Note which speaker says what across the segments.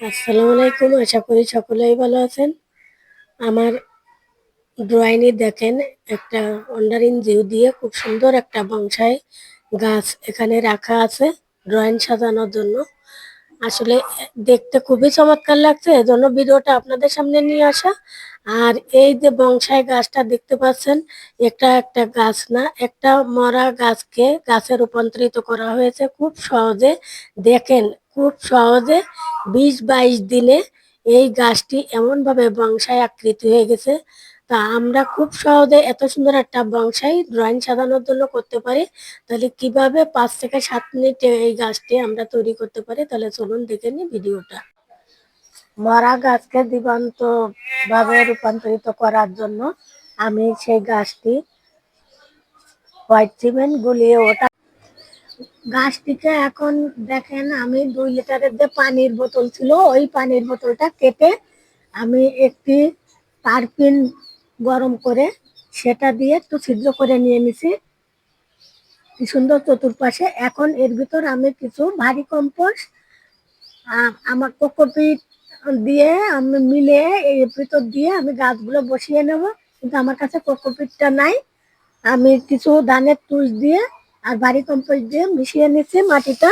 Speaker 1: আসসালামু আলাইকুম, আশা করি সকলেই ভালো আছেন। আমার ড্রয়িংয়ে দেখেন একটা অন্ডারিন জিউ দিয়ে খুব সুন্দর একটা বংশাই গাছ এখানে রাখা আছে ড্রয়িং সাজানোর জন্য। আসলে দেখতে খুবই চমৎকার লাগছে, এজন্য ভিডিওটা আপনাদের সামনে নিয়ে আসা। আর এই যে বংশাই গাছটা দেখতে পাচ্ছেন, এটা একটা গাছ না, একটা মরা গাছকে গাছে রূপান্তরিত করা হয়েছে। খুব সহজে দেখেন খুব সহজে বিশ বাইশ দিনে এই গাছটি এমনভাবে বংশায় আকৃতি হয়ে গেছে। তা আমরা খুব সহজে এত সুন্দর একটা বংশাই ড্রয়িং সাজানোর জন্য করতে পারি। তাহলে কীভাবে পাঁচ থেকে সাত মিনিটে এই গাছটি আমরা তৈরি করতে পারি? তাহলে চলুন দেখে নিই ভিডিওটা। মরা গাছকে দিবান্ত ভাবে রূপান্তরিত করার জন্য আমি সেই গাছটি হোয়াইট সিমেন্ট গুলিয়ে ওটা গাছটিকে এখন দেখেন, আমি দুই লিটারের যে পানির বোতল ছিল, ওই পানির বোতলটা কেটে আমি একটি তারপিন গরম করে সেটা দিয়ে একটু ছিদ্র করে নিয়ে নিছি। কি সুন্দর চতুর্পাশে। এখন এর ভিতর আমি কিছু ভারী কম্পোস্ট আমার কোকোপিট দিয়ে আমি মিলে এর ভিতর দিয়ে আমি গাছগুলো বসিয়ে নেব। কিন্তু আমার কাছে কোকোপিটটা নাই। আমি কিছু ধানের তুষ দিয়ে আর বাড়ি কম্পোস্ট দিয়ে মিশিয়ে নিচ্ছি মাটিটা।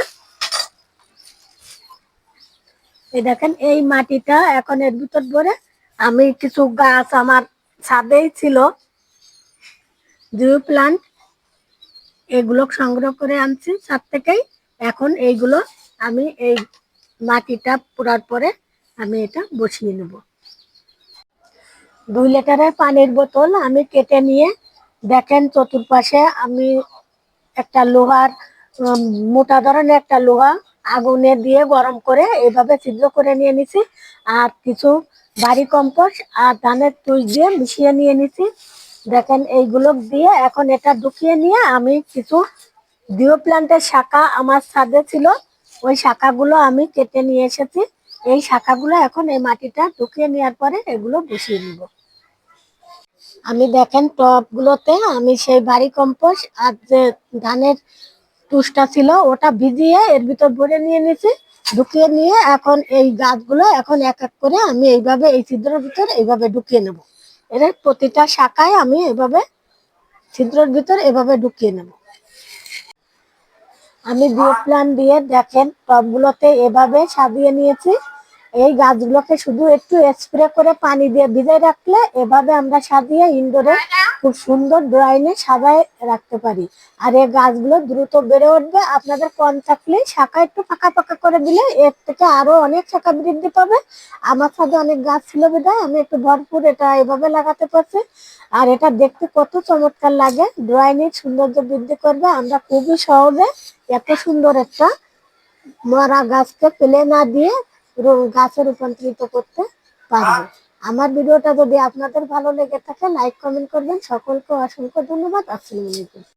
Speaker 1: এই দেখেন, এই মাটিটা এখন এর ভিতর ভরে আমি কিছু গাছ আমার ছাদেই ছিল। জিও প্লান্ট এগুলো সংগ্রহ করে আনছি ছাদ থেকেই। এখন এইগুলো আমি এই মাটিটা পুরার পরে আমি এটা বসিয়ে নেব। দুই লিটারের পানির বোতল আমি কেটে নিয়ে, দেখেন চতুর্পাশে আমি একটা লোহার মোটা ধরনের একটা লোহা আগুনে দিয়ে গরম করে এভাবে ছিদ্র করে নিয়ে নিছি। আর কিছু বাড়ি কম্পোস্ট আর ধানের তুষ দিয়ে মিশিয়ে নিয়ে নিছি। দেখেন এইগুলো দিয়ে এখন এটা ঢুকিয়ে নিয়ে আমি কিছু ডিও প্ল্যান্টের শাখা আমার ছাদে ছিল, ওই শাখাগুলো আমি কেটে নিয়ে এসেছি। এই শাখাগুলো এখন এই মাটিটা ঢুকিয়ে নেওয়ার পরে এগুলো বসিয়ে নিব আমি দেখেন টপগুলোতে আমি সেই বাড়ি কম্পোস্ট আর যে ধানের টুসটা ছিল, ওটা ভিজিয়ে এর ভিতর ভরে নিয়ে নিয়েছি, ঢুকিয়ে নিয়ে এখন এই গাছগুলো এখন এক এক করে আমি এইভাবে এই ছিদ্রের ভিতর এইভাবে ঢুকিয়ে নেব। এর প্রতিটা শাখায় আমি এভাবে ছিদ্রের ভিতর এভাবে ঢুকিয়ে নেব। আমি বিও প্ল্যান দিয়ে দেখেন টবগুলোতে এভাবে সাজিয়ে নিয়েছি। এই গাছগুলোকে শুধু একটু স্প্রে করে পানি দিয়ে ভিজাই রাখলে এভাবে আমরা সাজিয়ে ইনডোরে খুব সুন্দর ড্রয়িংয়ে সাজায় রাখতে পারি। আর এই গাছগুলো দ্রুত বেড়ে উঠবে। আপনাদের কম থাকলে শাখা একটু ফাঁকা ফাঁকা করে দিলে এর থেকে আরও অনেক শাখা বৃদ্ধি পাবে। আমার সাথে অনেক গাছ ছিল বিদায় আমি একটু ভরপুর এটা এভাবে লাগাতে পারছি। আর এটা দেখতে কত চমৎকার লাগে। ড্রয়িংয়ের সৌন্দর্য বৃদ্ধি করবে। আমরা খুবই সহজে এত সুন্দর একটা মরা গাছকে ফেলে না দিয়ে গাছে রূপান্তরিত করতে পারব। আমার ভিডিওটা যদি আপনাদের ভালো লেগে থাকে লাইক কমেন্ট করবেন। সকলকে অসংখ্য ধন্যবাদ। আসসালামু আলাইকুম।